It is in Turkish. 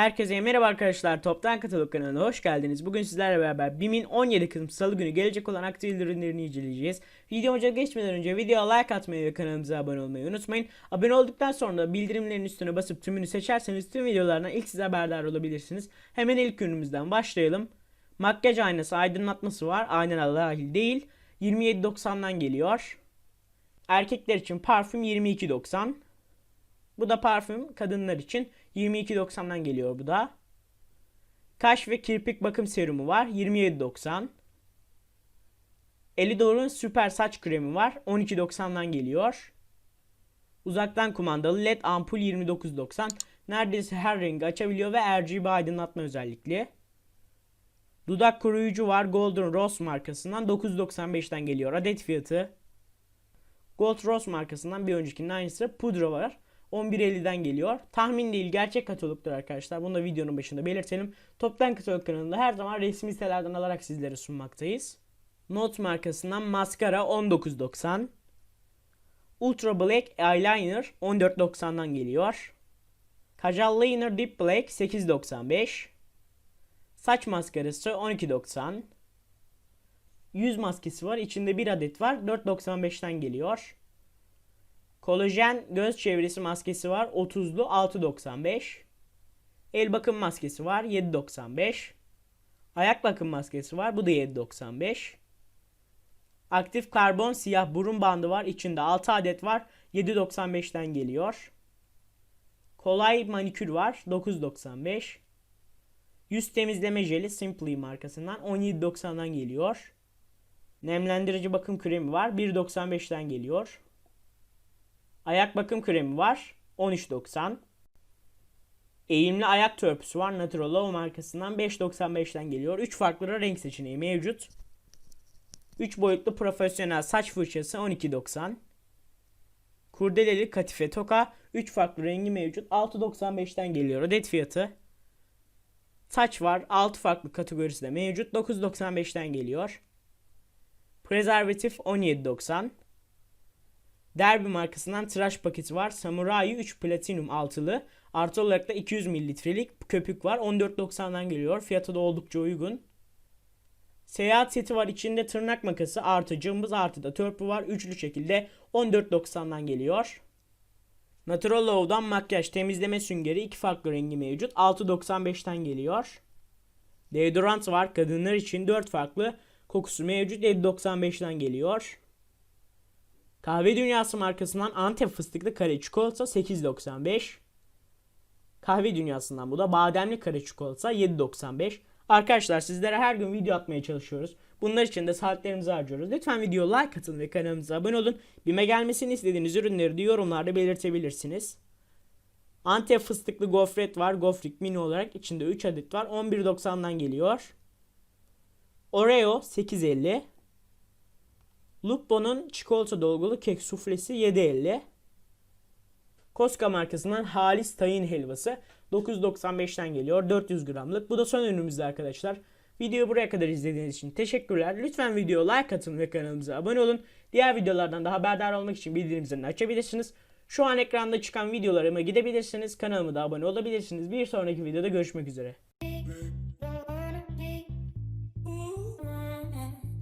Herkese merhaba arkadaşlar. Toptan Katalog kanalına hoş geldiniz. Bugün sizlerle beraber BİM'in 17 Kasım Salı günü gelecek olan aktif ürünlerini inceleyeceğiz. Videomuza geçmeden önce videoya like atmayı ve kanalımıza abone olmayı unutmayın. Abone olduktan sonra da bildirimlerin üstüne basıp tümünü seçerseniz tüm videolardan ilk size haberdar olabilirsiniz. Hemen ilk ürünümüzden başlayalım. Makyaj aynası aydınlatması var. Aynalar dahil değil. 27.90'dan geliyor. Erkekler için parfüm 22.90. Bu da parfüm kadınlar için 22.90'dan geliyor bu da. Kaş ve kirpik bakım serumu var 27.90. Elidor'un süper saç kremi var 12.90'dan geliyor. Uzaktan kumandalı led ampul 29.90. Neredeyse her rengi açabiliyor ve RGB aydınlatma özellikli. Dudak koruyucu var Golden Rose markasından 9.95'ten geliyor adet fiyatı. Gold Rose markasından bir öncekinin aynısı pudra var. 11.50'den geliyor. Tahmin değil gerçek katalogdur arkadaşlar. Bunu da videonun başında belirtelim. Toptan Katalog kanalında her zaman resmi sitelerden alarak sizlere sunmaktayız. Note markasından maskara 19.90. Ultra Black Eyeliner 14.90'dan geliyor. Kajal Liner Deep Black 8.95. Saç maskarası 12.90. Yüz maskesi var. İçinde bir adet var. 4.95'ten geliyor. Kolajen göz çevresi maskesi var. 30'lu 6.95. El bakım maskesi var. 7.95. Ayak bakım maskesi var. Bu da 7.95. Aktif karbon siyah burun bandı var. İçinde 6 adet var. 7.95'ten geliyor. Kolay manikür var. 9.95. Yüz temizleme jeli Simply markasından 17.90'dan geliyor. Nemlendirici bakım kremi var. 1.95'ten geliyor. Ayak bakım kremi var. 13.90. Eğimli ayak törpüsü var. Natural Love markasından 5.95'ten geliyor. 3 farklı renk seçeneği mevcut. 3 boyutlu profesyonel saç fırçası 12.90. Kurdeleli katife toka 3 farklı rengi mevcut. 6.95'ten geliyor adet fiyatı. Saç var 6 farklı kategorisi de mevcut. 9.95'ten geliyor. Prezervatif 17.90. Derby markasından tıraş paketi var. Samurai 3 Platinum altılı. Artı olarak da 200 mililitrelik köpük var. 14.90'dan geliyor. Fiyatı da oldukça uygun. Seyahat seti var. İçinde tırnak makası artı cımbız artı da törpü var. Üçlü şekilde 14.90'dan geliyor. Natural Love'dan makyaj temizleme süngeri iki farklı rengi mevcut. 6.95'ten geliyor. Deodorant var. Kadınlar için 4 farklı kokusu mevcut. 7.95'ten geliyor. Kahve Dünyası markasından Antep fıstıklı kare çikolata 8.95. Kahve Dünyası'ndan bu da bademli kare çikolata 7.95. Arkadaşlar sizlere her gün video atmaya çalışıyoruz. Bunlar için de saatlerimizi harcıyoruz. Lütfen video like atın ve kanalımıza abone olun. Bime gelmesini istediğiniz ürünleri de yorumlarda belirtebilirsiniz. Antep fıstıklı gofret var. Gofrik mini olarak içinde 3 adet var. 11.90'dan geliyor. Oreo 8.50. Lupo'nun çikolata dolgulu kek suflesi 7.50. Koska markasından Halis tayin helvası 9.95'ten geliyor. 400 gramlık. Bu da son ürünümüzdü arkadaşlar. Videoyu buraya kadar izlediğiniz için teşekkürler. Lütfen videoya like atın ve kanalımıza abone olun. Diğer videolardan da haberdar olmak için bildirim zilini açabilirsiniz. Şu an ekranda çıkan videolarıma gidebilirsiniz. Kanalıma da abone olabilirsiniz. Bir sonraki videoda görüşmek üzere.